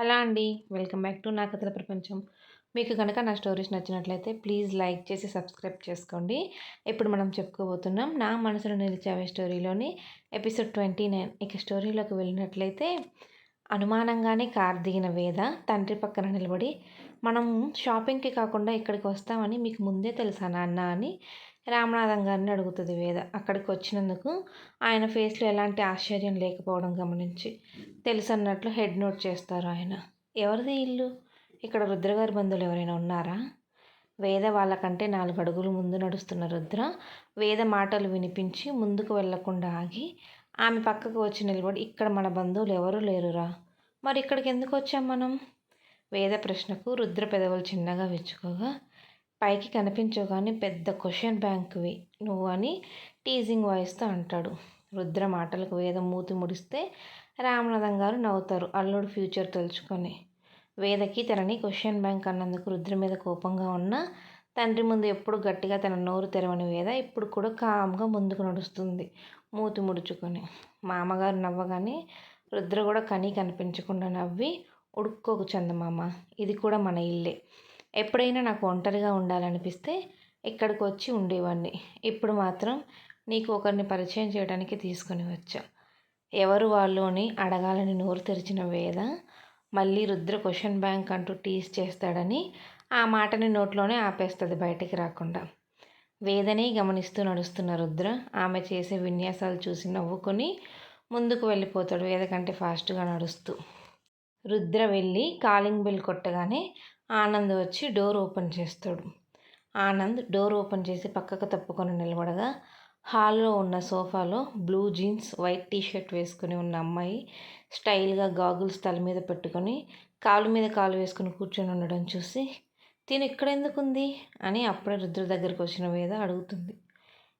Hello అండి welcome back to నా కథల ప్రపంచం. మీకు కనుక నా స్టోరీస్ నచ్చినట్లయితే ప్లీజ్ లైక్ చేసి సబ్స్క్రైబ్ చేసుకోండి. ఇప్పుడు మనం చెప్పుకోబోతున్నాం నా మనసులో నిలిచావే స్టోరీలోని ఎపిసోడ్ ట్వంటీ నైన్. ఇక స్టోరీలోకి వెళ్ళినట్లయితే అనుమానంగానే కార్ దిగిన వేద తండ్రి పక్కన నిలబడి మనం షాపింగ్కి కాకుండా ఇక్కడికి వస్తామని మీకు ముందే తెలుసా నాన్న అని రామనాథం గారిని అడుగుతుంది వేద. అక్కడికి వచ్చినందుకు ఆయన ఫేస్లో ఎలాంటి ఆశ్చర్యం లేకపోవడం గమనించి తెలుసు అన్నట్లు హెడ్ నోట్ చేస్తారు ఆయన. ఎవరిది ఇల్లు? ఇక్కడ రుద్రగారి బంధువులు ఎవరైనా ఉన్నారా? వేద వాళ్ళకంటే నాలుగు అడుగులు ముందు నడుస్తున్న రుద్ర వేద మాటలు వినిపించి ముందుకు వెళ్ళకుండా ఆగి ఆమె పక్కకు వచ్చి నిలబడి ఇక్కడ మన బంధువులు ఎవరూ లేరురా? మరి ఇక్కడికి ఎందుకు వచ్చాం మనం? వేద ప్రశ్నకు రుద్ర పెదవులు చిన్నగా విచ్చుకోగా పైకి కనిపించవు కానీ పెద్ద క్వశ్చన్ బ్యాంక్వి. నువ్వు అని టీజింగ్ వాయిస్తో అంటాడు. రుద్ర మాటలకు వేదం మూతి ముడిస్తే రామనాథం గారు నవ్వుతారు అల్లుడు ఫ్యూచర్ తలుచుకొని. వేదకి తనని క్వశ్చన్ బ్యాంక్ అన్నందుకు రుద్ర మీద కోపంగా ఉన్న తండ్రి ముందు ఎప్పుడు గట్టిగా తన నోరు తెరవని వేద ఇప్పుడు కూడా కామ్గా ముందుకు నడుస్తుంది మూతి ముడుచుకొని. మామగారు నవ్వగానే రుద్ర కూడా కనీ కనిపించకుండా నవ్వి ఉడుక్కోకు చందమామ ఇది కూడా మన ఇల్లే. ఎప్పుడైనా నాకు ఒంటరిగా ఉండాలనిపిస్తే ఇక్కడికి వచ్చి ఉండేవాడిని. ఇప్పుడు మాత్రం నీకు ఒకరిని పరిచయం చేయడానికి తీసుకొని వచ్చా. ఎవరు వాళ్ళు అని అడగాలని నోరు తెరిచిన వేద మళ్ళీ రుద్ర క్వశ్చన్ బ్యాంక్ అంటూ టీస్ చేస్తాడని ఆ మాటని నోట్లోనే ఆపేస్తుంది బయటికి రాకుండా. వేదనే గమనిస్తూ నడుస్తున్న రుద్ర ఆమె చేసే విన్యాసాలు చూసి నవ్వుకొని ముందుకు వెళ్ళిపోతాడు వేద కంటే ఫాస్ట్గా నడుస్తూ. రుద్ర వెళ్ళి కాలింగ్ బిల్ కొట్టగానే ఆనంద్ వచ్చి డోర్ ఓపెన్ చేస్తాడు. ఆనంద్ డోర్ ఓపెన్ చేసి పక్కకు తప్పుకొని నిలబడగా హాల్లో ఉన్న సోఫాలో బ్లూ జీన్స్ వైట్ టీషర్ట్ వేసుకుని ఉన్న అమ్మాయి స్టైల్గా గాగుల్స్ తల మీద పెట్టుకొని కాలు మీద కాలు వేసుకుని కూర్చొని ఉండడం చూసి తిను ఇక్కడ ఎందుకుంది? అని అప్పుడే రుద్ర దగ్గరకు వచ్చిన వేద అడుగుతుంది.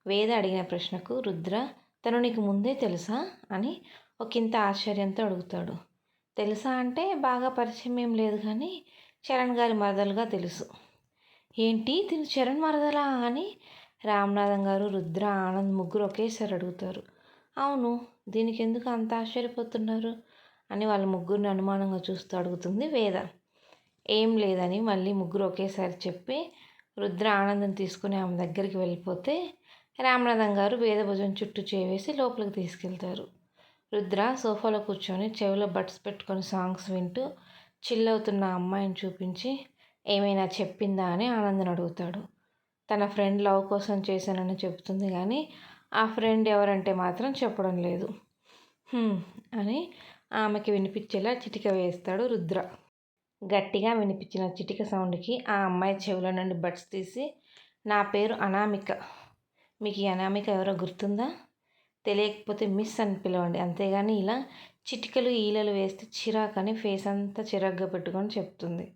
వేద అడిగిన ప్రశ్నకు రుద్ర తను నీకు ముందే తెలుసా? అని ఒకంత ఆశ్చర్యంతో అడుగుతాడు. తెలుసా అంటే బాగా పరిచయం ఏం లేదు కానీ చరణ్ గారి మరదలుగా తెలుసు. ఏంటి? తిను చరణ్ మరదలా అని రామనాథం గారు రుద్ర ఆనంద్ ముగ్గురు ఒకేసారి అడుగుతారు. అవును దీనికి ఎందుకు అంత ఆశ్చర్యపోతున్నారు? అని వాళ్ళ ముగ్గురిని అనుమానంగా చూస్తూ అడుగుతుంది వేద. ఏం లేదని మళ్ళీ ముగ్గురు ఒకేసారి చెప్పి రుద్ర ఆనందం తీసుకుని ఆమె దగ్గరికి వెళ్ళిపోతే రామనాథం గారు వేదభుజం చుట్టూ చేవేసి లోపలికి తీసుకెళ్తారు. రుద్ర సోఫాలో కూర్చొని చెవిలో బడ్స్ పెట్టుకొని సాంగ్స్ వింటూ చిల్లవుతున్న అమ్మాయిని చూపించి ఏమైనా చెప్పిందా అని ఆనందన్ అడుగుతాడు. తన ఫ్రెండ్ లవ్ కోసం చేశానని చెబుతుంది కానీ ఆ ఫ్రెండ్ ఎవరంటే మాత్రం చెప్పడం లేదు. అని ఆమెకి వినిపించేలా చిటిక వేస్తాడు రుద్ర. గట్టిగా వినిపించిన చిటిక సౌండ్కి ఆ అమ్మాయి చెవిలో నుండి బడ్స్ తీసి నా పేరు అనామిక. మీకు ఈ అనామిక ఎవరో గుర్తుందా? తెలియకపోతే మిస్ అని పిలవండి. అంతేగాని ఇలా చిటికలు ఈలలు వేస్తే చిరాకని ఫేస్ అంతా చిరాగ్గా పెట్టుకొని చెప్తుంది.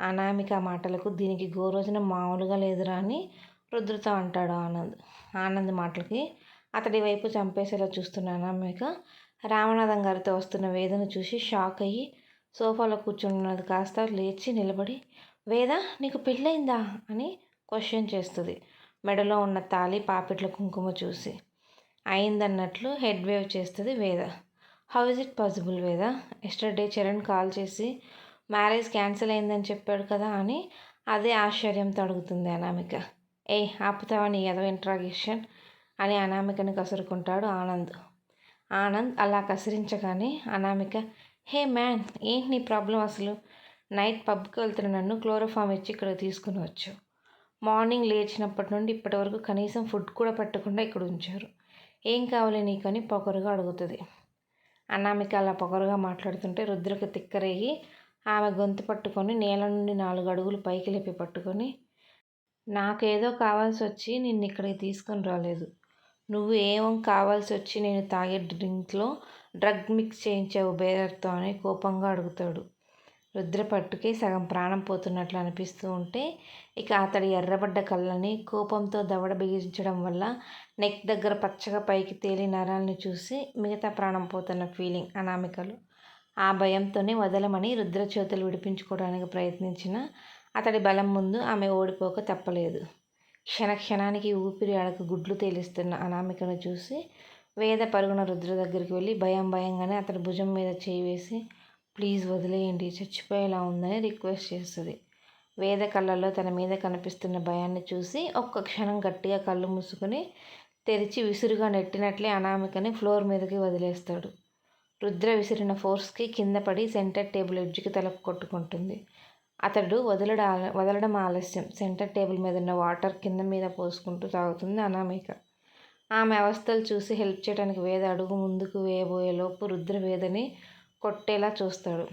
అనామిక మాటలకు దీనికి గోరోజున మామూలుగా లేదురా అని రుద్రతో అంటాడు ఆనంద్. ఆనంద్ మాటలకి అతడి వైపు చంపేసేలా చూస్తున్న అనామిక రామనాథం గారితో వస్తున్న వేదన చూసి షాక్ అయ్యి సోఫాలో కూర్చున్నది కాస్త లేచి నిలబడి వేద నీకు పెళ్ళయిందా? అని క్వశ్చన్ చేస్తుంది. మెడలో ఉన్న తాలి పాపిట్ల కుంకుమ చూసి. అయిందన్నట్లు హెడ్ వేవ్ చేస్తుంది Veda. How is it possible Veda yesterday Charan call చేసి మ్యారేజ్ క్యాన్సిల్ అయిందని చెప్పాడు కదా అని అదే ఆశ్చర్యంతో అడుగుతుంది అనామిక. ఏ ఆపుతావని ఏదో ఇంట్రాగేషన్ అని అనామికని కసురుకుంటాడు ఆనంద్. ఆనంద్ అలా కసిరించగానే అనామిక హే మ్యాన్ ఏంటి నీ ప్రాబ్లం అసలు? నైట్ పబ్కి వెళ్తున్న నన్ను క్లోరోఫామ్ ఇచ్చి ఇక్కడ తీసుకుని వచ్చు మార్నింగ్ లేచినప్పటి నుండి ఇప్పటి వరకు కనీసం ఫుడ్ కూడా పెట్టకుండా ఇక్కడ ఉంచారు. ఏం కావాలి నీకని పొగరుగా అడుగుతుంది. అనామిక అలా పొగరుగా మాట్లాడుతుంటే రుద్రకు తిక్కరేగి ఆమె గొంతు పట్టుకొని నేల నుండి నాలుగు అడుగులు పైకి లేపి పట్టుకొని నాకేదో కావాల్సి వచ్చి నిన్ను ఇక్కడికి తీసుకొని రాలేదు. నువ్వు ఏమో కావాల్సి వచ్చి నేను తాగే డ్రింక్లో డ్రగ్ మిక్స్ చేయించావు బేరర్తో అని కోపంగా అడుగుతాడు. రుద్రపట్టుకి సగం ప్రాణం పోతున్నట్లు అనిపిస్తూ ఉంటే ఇక అతడి ఎర్రబడ్డ కళ్ళని కోపంతో దవడ బిగించడం వల్ల నెక్ దగ్గర పచ్చగా పైకి తేలి నరాల్ని చూసి మిగతా ప్రాణం పోతున్న ఫీలింగ్ అనామికలు. ఆ భయంతోనే వదలమని రుద్రచేతులు విడిపించుకోవడానికి ప్రయత్నించిన అతడి బలం ముందు ఆమె ఓడిపోక తప్పలేదు. క్షణ క్షణానికి ఊపిరి అడక గుడ్లు తేలిస్తున్న అనామికను చూసి వేద పరుగున రుద్ర దగ్గరికి వెళ్ళి భయం భయంగానే అతడి భుజం మీద చేయి వేసి ప్లీజ్ వదిలేయండి చచ్చిపోయేలా ఉందని రిక్వెస్ట్ చేస్తుంది. వేద కళ్ళల్లో తన మీద కనిపిస్తున్న భయాన్ని చూసి ఒక్క క్షణం గట్టిగా కళ్ళు మూసుకొని తెరిచి విసురుగా నెట్టినట్లే అనామికని ఫ్లోర్ మీదకి వదిలేస్తాడు. రుద్ర విసిరిన ఫోర్స్కి కింద పడి సెంటర్ టేబుల్ ఎడ్జ్కి తల కొట్టుకుంటుంది. అతడు వదలడ వదలడం ఆలస్యం. సెంటర్ టేబుల్ మీద ఉన్న వాటర్ కింద మీద పోసుకుంటూ తాగుతుంది అనామిక. ఆమె అవస్థలు చూసి హెల్ప్ చేయడానికి వేద అడుగు ముందుకు వేయబోయే లోపు రుద్ర వేదని కొట్టేలా చూస్తాడు.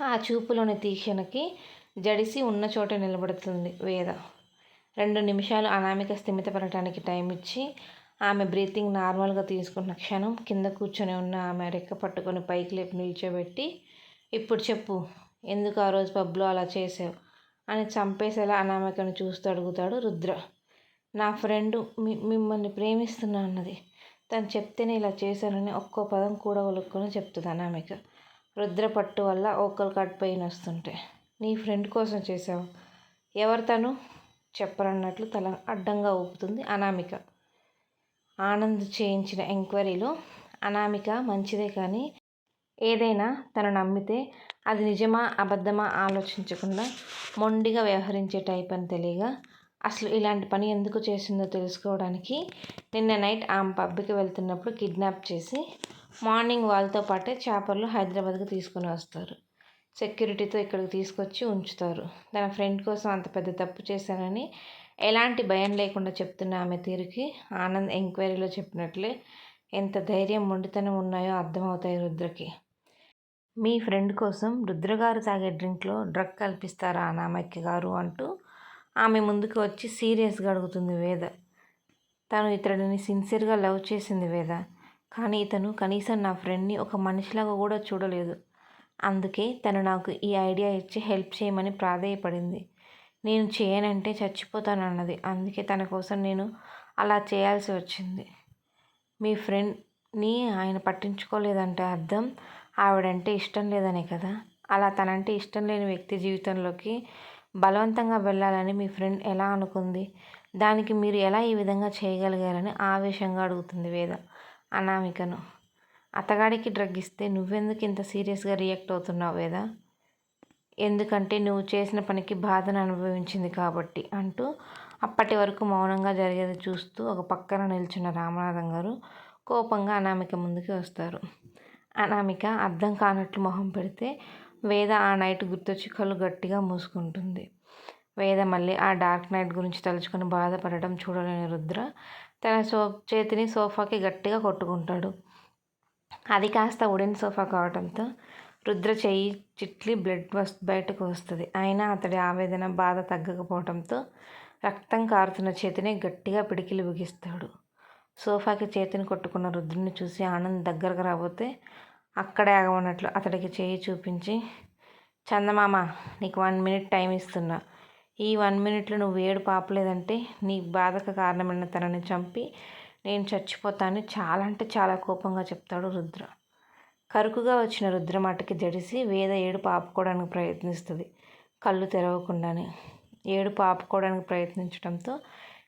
ఆ చూపులోని తీక్షణకి జడిసి ఉన్న చోట నిలబడుతుంది వేద. రెండు నిమిషాలు అనామిక స్థిమితపడటానికి టైం ఇచ్చి ఆమె బ్రీతింగ్ నార్మల్గా తీసుకున్న క్షణం కింద కూర్చొని ఉన్న ఆమె రెక్క పట్టుకొని పైకి లేపి నిల్చోబెట్టి ఇప్పుడు చెప్పు ఎందుకు ఆ రోజు పబ్లో అలా చేసావు? అని చంపేసేలా అనామికను చూస్తూ అడుగుతాడు రుద్ర. నా ఫ్రెండు మిమ్మల్ని ప్రేమిస్తున్నా అన్నది. తను చెప్తేనే ఇలా చేశానని ఒక్కో పదం కూడా ఒలుక్కొని చెప్తుంది అనామిక రుద్ర పట్టు వల్ల ఓకలు కట్ పెయిన్ వస్తుంటే. నీ ఫ్రెండ్ కోసం చేసావు ఎవరు తను? చెప్పరన్నట్లు తల అడ్డంగా ఊపుతుంది అనామిక. ఆనంద్ చేయించిన ఎంక్వైరీలో అనామిక మంచిదే కానీ ఏదైనా తను నమ్మితే అది నిజమా అబద్ధమా ఆలోచించకుండా మొండిగా వ్యవహరించే టైప్ అని తెలియగా అసలు ఇలాంటి పని ఎందుకు చేసిందో తెలుసుకోవడానికి నిన్న నైట్ ఆమె పబ్కి వెళ్తున్నప్పుడు కిడ్నాప్ చేసి మార్నింగ్ వాళ్ళతో పాటే చేపలు హైదరాబాద్కి తీసుకుని వస్తారు. సెక్యూరిటీతో ఇక్కడికి తీసుకొచ్చి ఉంచుతారు. తన ఫ్రెండ్ కోసం అంత పెద్ద తప్పు చేశానని ఎలాంటి భయం లేకుండా చెప్తున్న ఆమె తీరుకి ఆనంద్ ఎంక్వైరీలో చెప్పినట్లే ఎంత ధైర్యం మొండితనం ఉన్నాయో అర్థమవుతాయి రుద్రకి. మీ ఫ్రెండ్ కోసం రుద్రగారు తాగే డ్రింక్లో డ్రగ్ కల్పిస్తారా అనామక్య గారు అంటూ ఆమె ముందుకు వచ్చి సీరియస్గా అడుగుతుంది వేద. తను ఇతడిని సిన్సియర్గా లవ్ చేసింది వేద. కానీ ఇతను కనీసం నా ఫ్రెండ్ని ఒక మనిషిలాగా కూడా చూడలేదు. అందుకే తను నాకు ఈ ఐడియా ఇచ్చి హెల్ప్ చేయమని ప్రాధేయపడింది. నేను చేయనంటే చచ్చిపోతానన్నది. అందుకే తన కోసం నేను అలా చేయాల్సి వచ్చింది. మీ ఫ్రెండ్ని ఆయన పట్టించుకోలేదంటే అర్థం? ఆవిడంటే ఇష్టం లేదనే కదా? అలా తనంటే ఇష్టం లేని వ్యక్తి జీవితంలోకి బలవంతంగా వెళ్ళాలని మీ ఫ్రెండ్ ఎలా అనుకుంది? దానికి మీరు ఎలా ఈ విధంగా చేయగలిగారని ఆవేశంగా అడుగుతుంది వేద అనామికను. అతగాడికి డ్రగ్ ఇస్తే నువ్వెందుకు ఇంత సీరియస్గా రియాక్ట్ అవుతున్నావు వేద? ఎందుకంటే నువ్వు చేసిన పనికి బాధను అనుభవించింది కాబట్టి అంటూ అప్పటి వరకు మౌనంగా జరిగేది చూస్తూ ఒక పక్కన నిల్చున్న రామనాథం గారు కోపంగా అనామిక ముందుకి వస్తారు. అనామిక అర్థం కానట్లు మొహం పెడితే వేద ఆ నైట్ గుర్తొచ్చి కళ్ళు గట్టిగా మూసుకుంటుంది. వేద మళ్ళీ ఆ డార్క్ నైట్ గురించి తలుచుకొని బాధపడటం చూడలేని రుద్ర తన సో చేతిని సోఫాకి గట్టిగా కొట్టుకుంటాడు. అది కాస్త వుడెన్ సోఫా కావడంతో రుద్ర చెయ్యి చిట్లి బ్లడ్ వస్ బయటకు వస్తుంది. అయినా అతడి ఆవేదన బాధ తగ్గకపోవడంతో రక్తం కారుతున్న చేతిని గట్టిగా పిడికిలి బిగిస్తాడు. సోఫాకి చేతిని కొట్టుకున్న రుద్రుని చూసి ఆనంద్ దగ్గరకు రాబోతే అక్కడే ఆగమన్నట్లు అతడికి చేయి చూపించి చందమామ నీకు వన్ మినిట్ టైం ఇస్తున్నా. ఈ వన్ మినిట్లో నువ్వు ఏడు పాపలేదంటే నీ బాధకు కారణమైన తనని చంపి నేను చచ్చిపోతాను చాలా అంటే చాలా కోపంగా చెప్తాడు రుద్ర. కరుకుగా వచ్చిన రుద్ర మాటకి జడిసి వేద ఏడు పాపుకోవడానికి ప్రయత్నిస్తుంది కళ్ళు తెరవకుండానే. ఏడు పాపుకోవడానికి ప్రయత్నించడంతో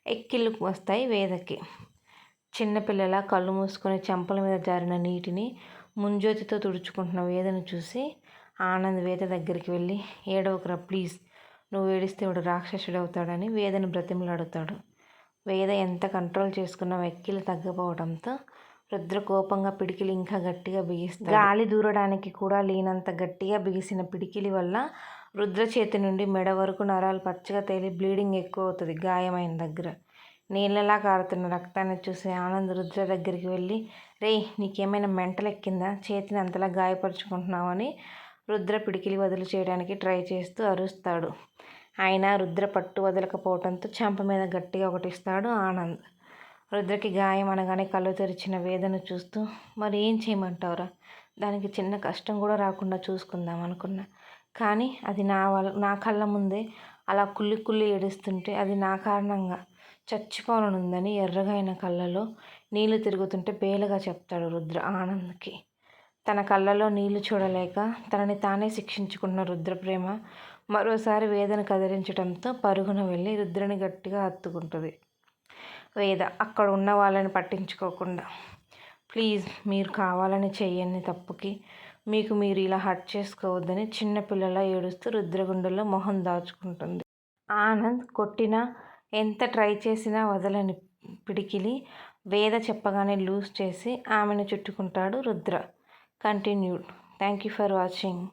ఎక్కిళ్ళు వస్తాయి వేదకి. చిన్నపిల్లల కళ్ళు మూసుకొని చెంపల మీద జారిన నీటిని ముంజోతితో తుడుచుకుంటున్న వేదను చూసి ఆనంద్ వేద దగ్గరికి వెళ్ళి ఏడవకరా ప్లీజ్ నువ్వు ఏడిస్తే వాడు రాక్షసుడు అవుతాడని వేదను బ్రతిమలాడుతాడు. వేద ఎంత కంట్రోల్ చేసుకున్న వెక్కిలు తగ్గపోవడంతో రుద్ర కోపంగా పిడికిలి ఇంకా గట్టిగా బిగిస్తాడు. గాలి దూరడానికి కూడా లేనంత గట్టిగా బిగిసిన పిడికిలి వల్ల రుద్ర చేతి నుండి మెడ వరకు నరాలు పచ్చగా తేలి బ్లీడింగ్ ఎక్కువ అవుతుంది గాయమైన దగ్గర. నీళ్ళలా కారుతున్న రక్తాన్ని చూసి ఆనంద్ రుద్ర దగ్గరికి వెళ్ళి రే నీకేమైనా మెంటలు ఎక్కిందా? చేతిని అంతలా గాయపరుచుకుంటున్నావని రుద్ర పిడికిలి వదిలి చేయడానికి ట్రై చేస్తూ అరుస్తాడు. అయినా రుద్ర పట్టు వదలకపోవడంతో చెంప మీద గట్టిగా ఒకటిస్తాడు ఆనంద్. రుద్రకి గాయం అనగానే కళ్ళు తెరిచిన వేదన చూస్తూ మరి ఏం చేయమంటావురా? దానికి చిన్న కష్టం కూడా రాకుండా చూసుకుందాం అనుకున్నా. కానీ అది నా వల్ల నా కళ్ళ ముందే అలా కుళ్ళి కుళ్ళి ఏడుస్తుంటే అది నా కారణంగా చచ్చిపోనుందని ఎర్రగా అయిన కళ్ళలో నీళ్ళు తిరుగుతుంటే బేలగా చెప్తాడు రుద్ర ఆనంద్కి. తన కళ్ళలో నీళ్ళు చూడలేక తనని తానే శిక్షించుకున్న రుద్ర ప్రేమ మరోసారి వేదన కదిలించడంతో పరుగున వెళ్ళి రుద్రని గట్టిగా హత్తుకుంటుంది. వేద అక్కడ ఉన్న వాళ్ళని పట్టించుకోకుండా. ప్లీజ్ మీరు కావాలని చెయ్యని తప్పుకి మీకు మీరు ఇలా హర్ట్ చేసుకోవద్దని చిన్నపిల్లలా ఏడుస్తూ రుద్రగుండెల్లో మొహం దాచుకుంటుంది. ఆనంద్ కొట్టినా ఎంత ట్రై చేసినా వదలని పిడికిలి. వేద చెప్పగానే లూజ్ చేసి ఆమెను చుట్టుకుంటాడు Rudra. Continued. Thank you for watching.